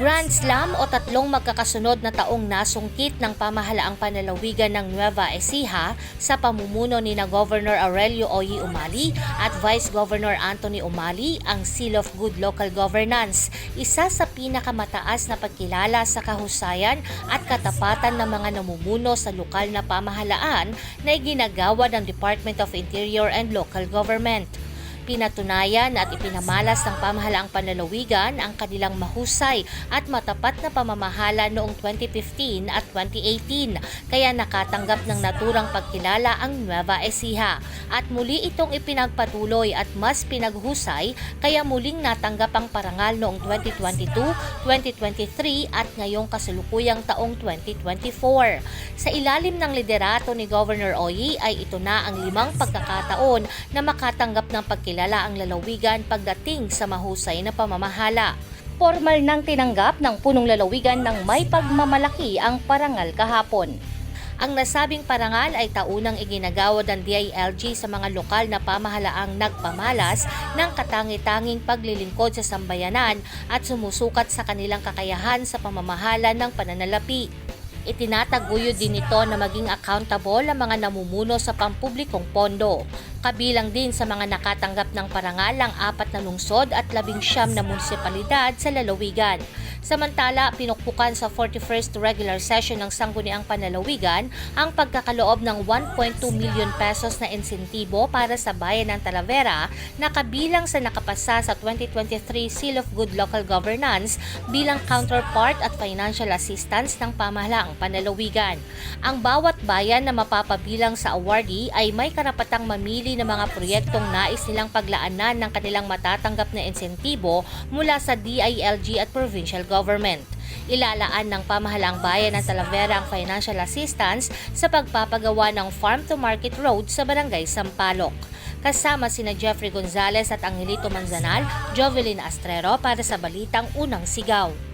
Grand Slam o tatlong magkakasunod na taong nasungkit ng pamahalaang panalawigan ng Nueva Ecija sa pamumuno ni na Governor Aurelio Oyi Umali at Vice Governor Anthony Umali ang Seal of Good Local Governance, isa sa pinakamataas na pagkilala sa kahusayan at katapatan ng mga namumuno sa lokal na pamahalaan na iginagawa ng Department of Interior and Local Government. Pinatunayan at ipinamalas ng pamahalaang panlalawigan ang kanilang mahusay at matapat na pamamahala noong 2015 at 2018 kaya nakatanggap ng naturang pagkilala ang Nueva Ecija at muli itong ipinagpatuloy at mas pinaghusay kaya muling natanggap ang parangal noong 2022, 2023 at ngayong kasalukuyang taong 2024. Sa ilalim ng liderato ni Governor Oyi ay ito na ang limang pagkakataon na makatanggap ng pagkilala ang lalawigan pagdating sa mahusay na pamamahala. Formal nang tinanggap ng punong lalawigan ng may pagmamalaki ang parangal kahapon. Ang nasabing parangal ay taunang iginagawa ng DILG sa mga lokal na pamahalaang nagpamalas ng katangi-tanging paglilingkod sa sambayanan at sumusukat sa kanilang kakayahan sa pamamahala ng pananalapi. Itinataguyod din ito na maging accountable ang mga namumuno sa pampublikong pondo. Kabilang din sa mga nakatanggap ng parangal ang apat na lungsod at labing siyam na munisipalidad sa lalawigan. Samantala, pinukpukan sa 41st regular session ng Sangguniang Panlalawigan ang pagkakaloob ng 1.2 million pesos na insentibo para sa bayan ng Talavera na kabilang sa nakapasa sa 2023 Seal of Good Local Governance bilang counterpart at financial assistance ng pamahalaang panlalawigan. Ang bawat bayan na mapapabilang sa awardee ay may karapatang mamili ng mga proyektong nais nilang paglaanan ng kanilang matatanggap na insentibo mula sa DILG at provincial government. Ilalaan ng pamahalaang bayan ng Talavera ang financial assistance sa pagpapagawa ng farm-to-market road sa barangay Sampaloc. Kasama sina Jeffrey Gonzalez at Angelito Manzanal, Jovelyn Astrero para sa Balitang Unang Sigaw.